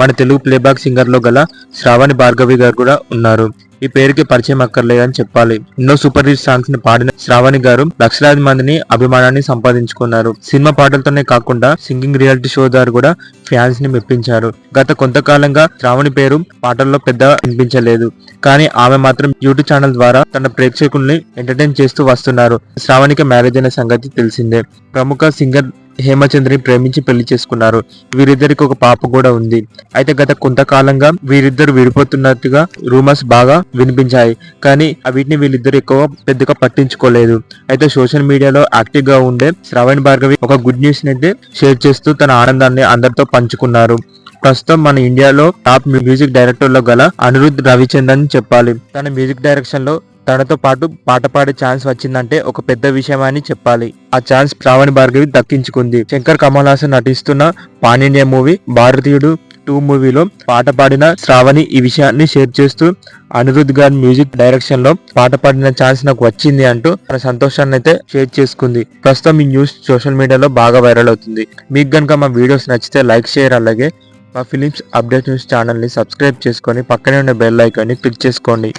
మన తెలుగు ప్లేబ్యాక్ సింగర్లో గల శ్రావణి భార్గవి గారు కూడా ఉన్నారు. ఈ పేరుకి పరిచయం అక్కర్లేదని చెప్పాలి. ఎన్నో సూపర్ హిట్ సాంగ్స్ని పాడిన శ్రావణి గారు లక్షలాది మందిని అభిమానాన్ని సంపాదించుకున్నారు. సినిమా పాటలతోనే కాకుండా సింగింగ్ రియాలిటీ షో ద్వారా కూడా ఫ్యాన్స్ని మెప్పించారు. గత కొంతకాలంగా శ్రావణి పేరు పాటల్లో పెద్ద వినిపించలేదు. కానీ ఆమె మాత్రం యూట్యూబ్ ఛానల్ ద్వారా తన ప్రేక్షకుల్ని ఎంటర్టైన్ చేస్తూ వస్తున్నారు. శ్రావణికి మ్యారేజ్ అయిన సంగతి తెలిసిందే. ప్రముఖ సింగర్ హేమచంద్రిని ప్రేమించి పెళ్ళి చేసుకున్నారు. వీరిద్దరికి ఒక పాప కూడా ఉంది. అయితే గత కొంతకాలంగా వీరిద్దరు విడిపోతున్నట్టుగా రూమర్స్ బాగా వినిపించాయి. కానీ వీటిని వీళ్ళిద్దరు ఎక్కువ పెద్దగా పట్టించుకోలేదు. అయితే సోషల్ మీడియాలో యాక్టివ్గా ఉండే శ్రవణ్ భార్గవి ఒక గుడ్ న్యూస్ అయితే షేర్ చేస్తూ తన ఆనందాన్ని అందరితో పంచుకున్నారు. ప్రస్తుతం మన ఇండియాలో టాప్ మ్యూజిక్ డైరెక్టర్లో గల అనిరుద్ రవిచంద్రన్ చెప్పాలి. తన మ్యూజిక్ డైరెక్షన్లో తనతో పాటు పాట పాడే ఛాన్స్ వచ్చిందంటే ఒక పెద్ద విషయం అని చెప్పాలి. ఆ ఛాన్స్ శ్రావణి భార్గవి దక్కించుకుంది. శంకర్ కమల్ హాసన్ నటిస్తున్న పానిండియా మూవీ భారతీయుడు టూ మూవీలో పాట పాడిన శ్రావణి ఈ విషయాన్ని షేర్ చేస్తూ అనిరుద్ గారి మ్యూజిక్ డైరెక్షన్లో పాట పాడిన ఛాన్స్ నాకు వచ్చింది అంటూ తన సంతోషాన్ని అయితే షేర్ చేసుకుంది. ప్రస్తుతం ఈ న్యూస్ సోషల్ మీడియాలో బాగా వైరల్ అవుతుంది. మీకు కనుక మా వీడియోస్ నచ్చితే లైక్ షేర్ అలాగే మా ఫిలిమ్స్ అప్డేట్ న్యూస్ ఛానల్ని సబ్స్క్రైబ్ చేసుకొని పక్కనే ఉన్న బెల్ ఐకాన్ని క్లిక్ చేసుకోండి.